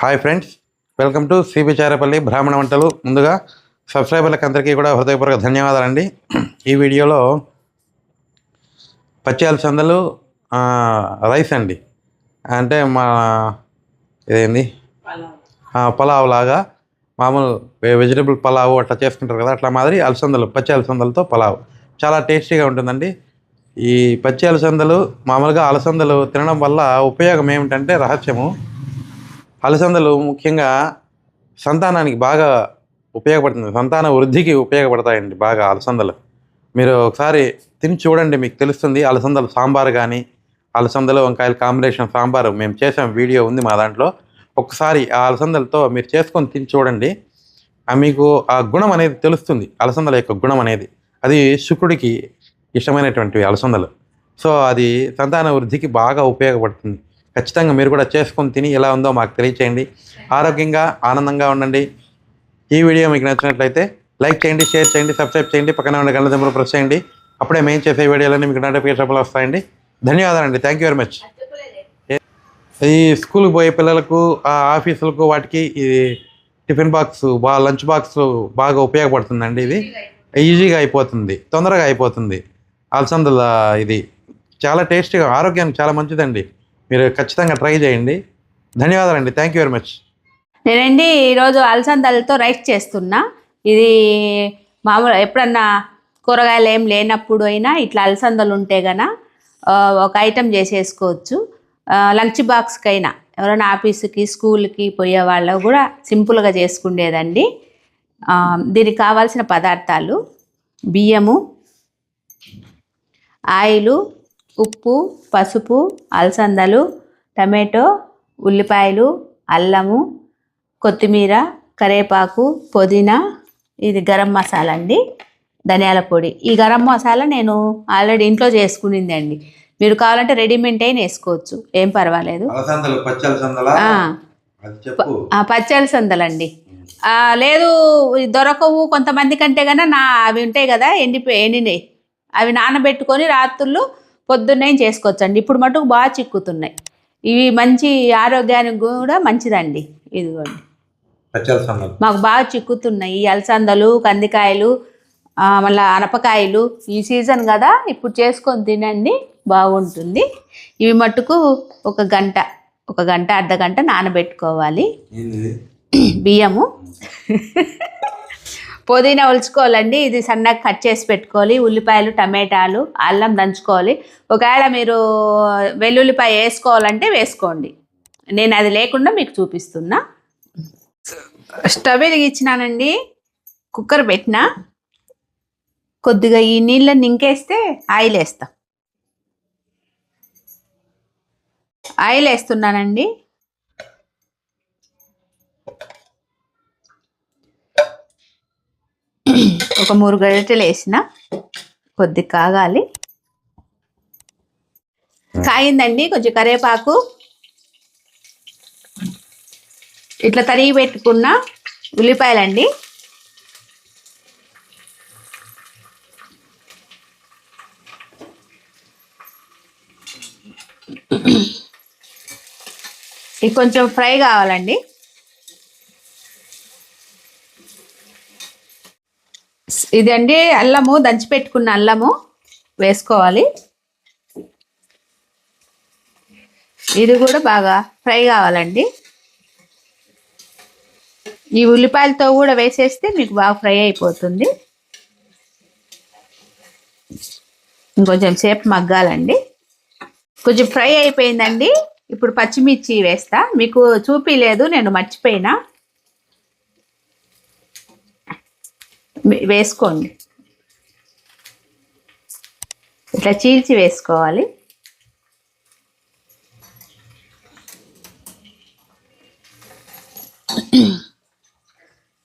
Hi friends welcome to Sibicharapalli బ్రాహ్మణ వంటలు ముందుగా సబ్స్క్రైబర్లకు అందరికీ కూడా హృదయపూర్వక ధన్యవాదాలండి. ఈ వీడియోలో పచ్చి సందలు రైస్ అండి. అంటే మా ఇదేంది? పలావ్. లాగా మామూలు వెజిటబుల్ పలావ్ అట్లా చేసుకుంటారు కదా అట్లా మాదిరి అలసందలు పచ్చి అలసందలతో పలావ్. చాలా టేస్టీగా ఉంటుందండి. ఈ పచ్చి అలసందలు మామూలుగా అలసందలు తినడం వల్ల ఉపయోగం ఏమిటంటే రహస్యము. అలసందలు ముఖ్యంగా సంతానానికి బాగా ఉపయోగపడుతుంది. సంతాన వృద్ధికి ఉపయోగపడతాయండి బాగా అలసందలు. మీరు ఒకసారి తిని చూడండి మీకు తెలుస్తుంది అలసందలు సాంబార్ కానీ అలసందలు వంకాయల కాంబినేషన్ సాంబారు మేము చేసాం వీడియో ఉంది మా దాంట్లో. ఒకసారి ఆ అలసందలతో మీరు చేసుకొని తిని చూడండి. మీకు ఆ గుణం అనేది తెలుస్తుంది అలసందల యొక్క గుణం అనేది. అది శుక్రుడికి ఇష్టమైనటువంటివి అలసందలు. సో అది సంతాన వృద్ధికి బాగా ఉపయోగపడుతుంది. ఖచ్చితంగా మీరు కూడా చేసుకొని తిని ఎలా ఉందో మాకు తెలియచేయండి. ఆరోగ్యంగా ఆనందంగా ఉండండి. ఈ వీడియో మీకు నచ్చినట్లయితే లైక్ చేయండి షేర్ చేయండి సబ్స్క్రైబ్ చేయండి. పక్కన ఉన్న గంట దింపులు ప్రెస్ చేయండి. అప్పుడే మేము చేసే వీడియోలన్నీ మీకు నోటిఫికేషన్ వస్తాయండి. ధన్యవాదాలండి. థ్యాంక్ యూ వెరీ మచ్ ఈ స్కూల్కి పోయే పిల్లలకు ఆ ఆఫీసులకు వాటికి ఇది టిఫిన్ బాక్స్ బాగా లంచ్ బాక్స్ బాగా ఉపయోగపడుతుందండి ఇది ఈజీగా అయిపోతుంది తొందరగా అయిపోతుంది. అలసందల ఇది. చాలా టేస్టీగా ఆరోగ్యానికి చాలా మంచిదండి. మీరు ఖచ్చితంగా ట్రై చేయండి. ధన్యవాదాలండి. థ్యాంక్ యూ వెరీ మచ్ నేనండి ఈరోజు అలసందలతో రైస్ చేస్తున్నా. ఇది మామూలు ఎప్పుడన్నా కూరగాయలు ఏం లేనప్పుడు అయినా ఇట్లా అలసందలు ఉంటే గన ఒక ఐటెం చేసేసుకోవచ్చు. లంచ్ బాక్స్కి అయినా ఎవరైనా ఆఫీస్కి స్కూల్కి పోయే వాళ్ళు కూడా సింపుల్గా చేసుకునేదండి దీనికి కావాల్సిన పదార్థాలు బియ్యము ఆయిలు ఉప్పు పసుపు అలసందలు టమాటో ఉల్లిపాయలు అల్లము కొత్తిమీర కరేపాకు పుదీనా. ఇది గరం మసాలా అండి. ధనియాల పొడి. ఈ గరం మసాలా నేను ఆల్రెడీ ఇంట్లో చేసుకునింది అండి మీరు కావాలంటే రెడీమేడ్ అయిన వేసుకోవచ్చు. ఏం పర్వాలేదు. అలసందలు పచ్చి అలసందల? ఆ, అది చెప్పు. ఆ, పచ్చి అలసందలండి. ఆ, లేదు దొరకవు కొంతమంది కంటే కన్నా నా అవి ఉంటాయి కదా ఎండిపోయి ఎండినాయి. అవి నానబెట్టుకొని రాత్రులు పొద్దున్నే చేసుకోవచ్చు అండి ఇప్పుడు మటుకు బాగా చిక్కుతున్నాయి. ఇవి మంచి ఆరోగ్యానికి కూడా మంచిదండి. ఇదిగోండి. మాకు బాగా చిక్కుతున్నాయి. ఈ అలసందలు కందికాయలు మళ్ళా అనపకాయలు ఈ సీజన్ కదా ఇప్పుడు చేసుకొని తినండి బాగుంటుంది. ఇవి మట్టుకు ఒక గంట ఒక గంట అర్ధ గంట నానబెట్టుకోవాలి. బియ్యము. పుదీనా ఉల్చుకోవాలండి ఇది సన్నగా కట్ చేసి పెట్టుకోవాలి. ఉల్లిపాయలు టమాటాలు అల్లం దంచుకోవాలి. ఒకవేళ మీరు వెల్లుల్లిపాయ వేసుకోవాలంటే వేసుకోండి. నేను అది లేకుండా మీకు చూపిస్తున్నా. స్టవ్ వెలిగించినానండి కుక్కర్ పెట్టిన. కొద్దిగా ఈ నీళ్ళని నింకేస్తే ఆయిల్ వేస్తాం ఆయిల్ వేస్తున్నానండి ఒక మూడు గరిటెలు వేసిన కొద్ది కాగాలి. కాగిందండి కొంచెం కరివేపాకు ఇట్లా తరిగి పెట్టుకున్న ఉల్లిపాయలండి. ఇది కొంచెం ఫ్రై కావాలండి. ఇదండి అల్లము దంచి పెట్టుకున్న అల్లము వేసుకోవాలి. ఇది కూడా బాగా ఫ్రై కావాలండి. ఈ ఉల్లిపాయలతో కూడా వేసేస్తే మీకు బాగా ఫ్రై అయిపోతుంది. ఇంకొంచెం సేపు మగ్గాలండి. కొంచెం ఫ్రై అయిపోయిందండి. ఇప్పుడు పచ్చిమిర్చి వేస్తా. మీకు చూపిలేదు నేను మర్చిపోయినా. వేసుకోండి. ఇట్లా చీల్చి వేసుకోవాలి.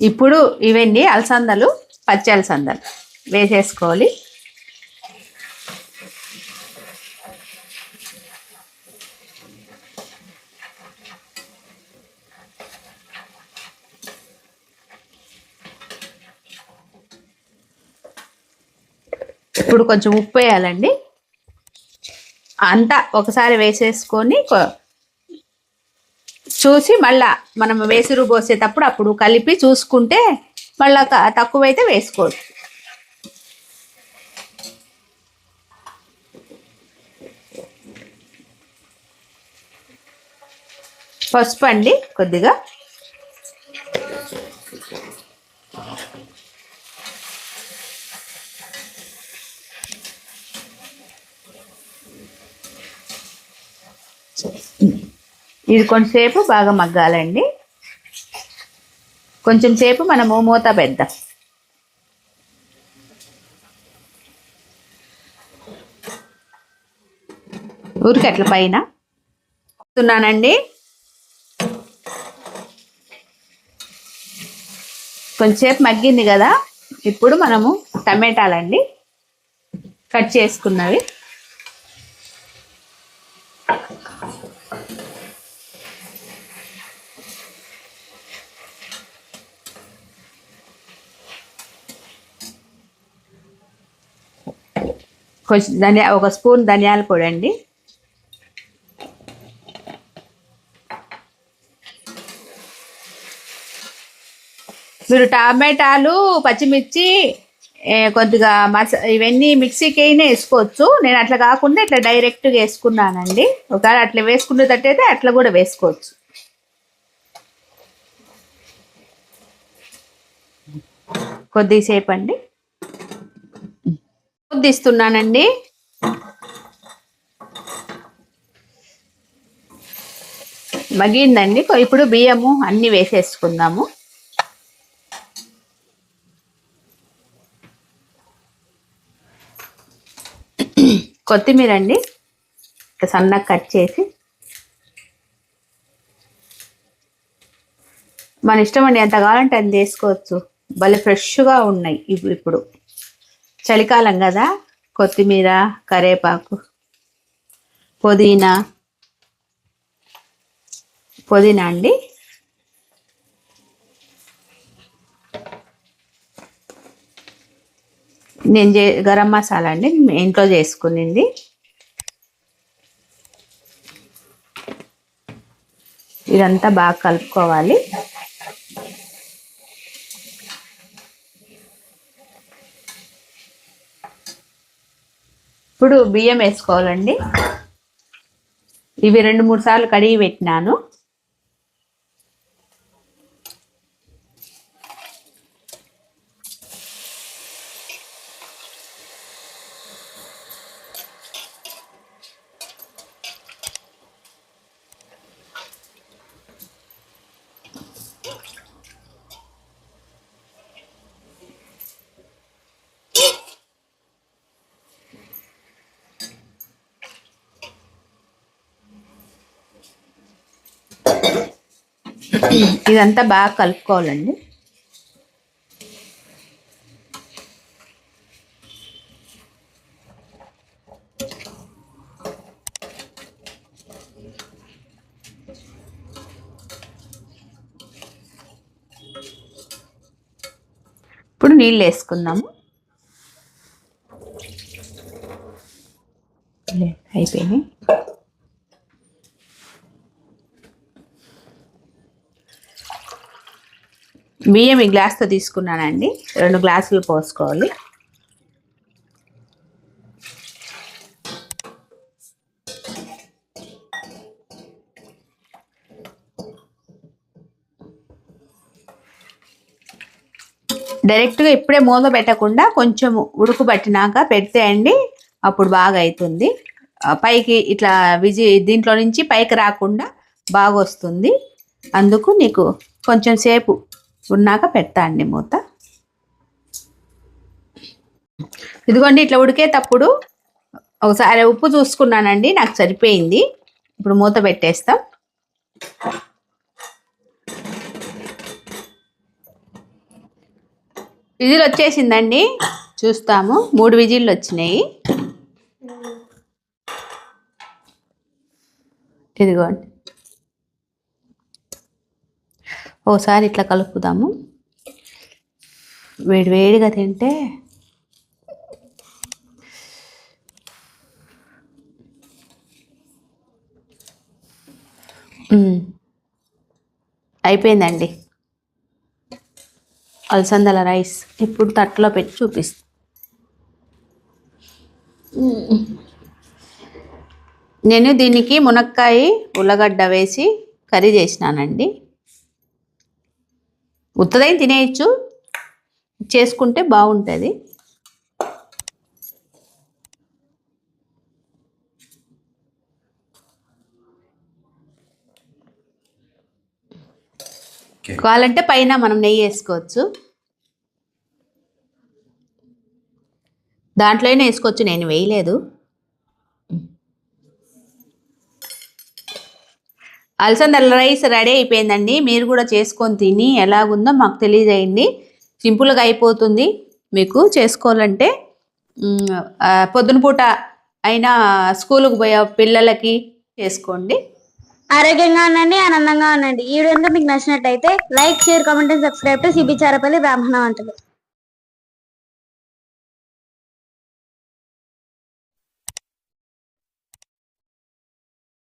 ఇప్పుడు ఇవన్నీ అలసందలు పచ్చి అలసందలు వేసేసుకోవాలి. ఇప్పుడు కొంచెం ఉప్పు వేయాలండి. అంతా ఒకసారి వేసేసుకొని చూసి మళ్ళా మనం వేసురు పోసేటప్పుడు అప్పుడు కలిపి చూసుకుంటే మళ్ళా తక్కువైతే వేసుకోవచ్చు. పసుపు అండి కొద్దిగా. ఇది కొంచెంసేపు బాగా మగ్గాలండి. కొంచెం సేపు మనము మూత పెద్దాం ఊరికి పైన. తున్నానండి కొంచెంసేపు మగ్గింది కదా. ఇప్పుడు మనము టమాటాలండి. కట్ చేసుకున్నవి. కొంచెం ధనియా ఒక స్పూన్ ధనియాల పొడి అండి. మీరు టమాటాలు పచ్చిమిర్చి కొద్దిగా మస ఇవన్నీ మిక్సీకి అయినా వేసుకోవచ్చు. నేను అట్లా కాకుండా ఇట్లా డైరెక్ట్గా వేసుకున్నానండి. ఒకవేళ అట్లా వేసుకునేటట్టయితే అట్లా కూడా వేసుకోవచ్చు. కొద్దిసేపు అండి. కొద్దిస్తున్నానండి మగ్గిందండి. ఇప్పుడు బియ్యము అన్నీ వేసేసుకుందాము. కొత్తిమీర అండి సన్నగా కట్ చేసి. మన ఇష్టం అండి ఎంత కావాలంటే అది వేసుకోవచ్చు. భలే ఫ్రెష్గా ఉన్నాయి ఇప్పుడు ఇప్పుడు. చలికాలం కదా కొత్తిమీర కరేపాకు పుదీనా. పుదీనా అండి. నేను చే గరం మసాలా అండి ఇంట్లో చేసుకునింది. ఇదంతా బాగా కలుపుకోవాలి. ఇప్పుడు బియ్యం వేసుకోవాలండి. ఇవి రెండు మూడు సార్లు కడిగి పెట్టినాను. ఇదంతా బాగా కలుపుకోవాలండి. ఇప్పుడు నీళ్ళు వేసుకుందాము. బియ్యం ఈ గ్లాస్తో తీసుకున్నానండి. రెండు గ్లాసులు పోసుకోవాలి. డైరెక్ట్గా ఇప్పుడే మూత పెట్టకుండా కొంచెం ఉడుకుపెట్టినాక పెడితే అండి అప్పుడు బాగా అవుతుంది పైకి ఇట్లా విజి దీంట్లో నుంచి పైకి రాకుండా బాగా వస్తుంది అందుకు నీకు కొంచెం సేపు ఉన్నాక పెడతా అండి మూత. ఇదిగోండి ఇట్లా ఉడికేటప్పుడు ఒకసారి ఉప్పు చూసుకున్నానండి నాకు సరిపోయింది. ఇప్పుడు మూత పెట్టేస్తాం. విజిల్ వచ్చేసిందండి చూస్తాము. మూడు విజిల్లు వచ్చినాయి. ఇదిగోండి. ఓసారి ఇట్లా కలుపుదాము. వేడి వేడిగా తింటే అయిపోయిందండి. అలసందల రైస్. ఇప్పుడు తట్టులో పెట్టి చూపిస్తా. నేను దీనికి మునక్కాయ ఉల్లగడ్డ వేసి కర్రీ చేసినానండి. ఉత్తదైన తినేయచ్చు. చేసుకుంటే బాగుంటుంది. కావాలంటే పైన మనం నెయ్యి వేసుకోవచ్చు. దాంట్లోనే వేసుకోవచ్చు నేను వేయలేదు. అలసందల రైస్ రెడీ అయిపోయిందండి. మీరు కూడా చేసుకొని తిని ఎలాగుందో మాకు తెలియజేయండి. సింపుల్గా అయిపోతుంది మీకు చేసుకోవాలంటే. పొద్దునపూట పొద్దున పూట అయినా స్కూల్కి పోయే పిల్లలకి చేసుకోండి. ఆరోగ్యంగా ఉండండి ఆనందంగా ఉండండి. ఈ వీడియో మీకు నచ్చినట్టయితే like share comment and subscribe to Sibi Charapalli బ్రాహ్మణ వంటలు.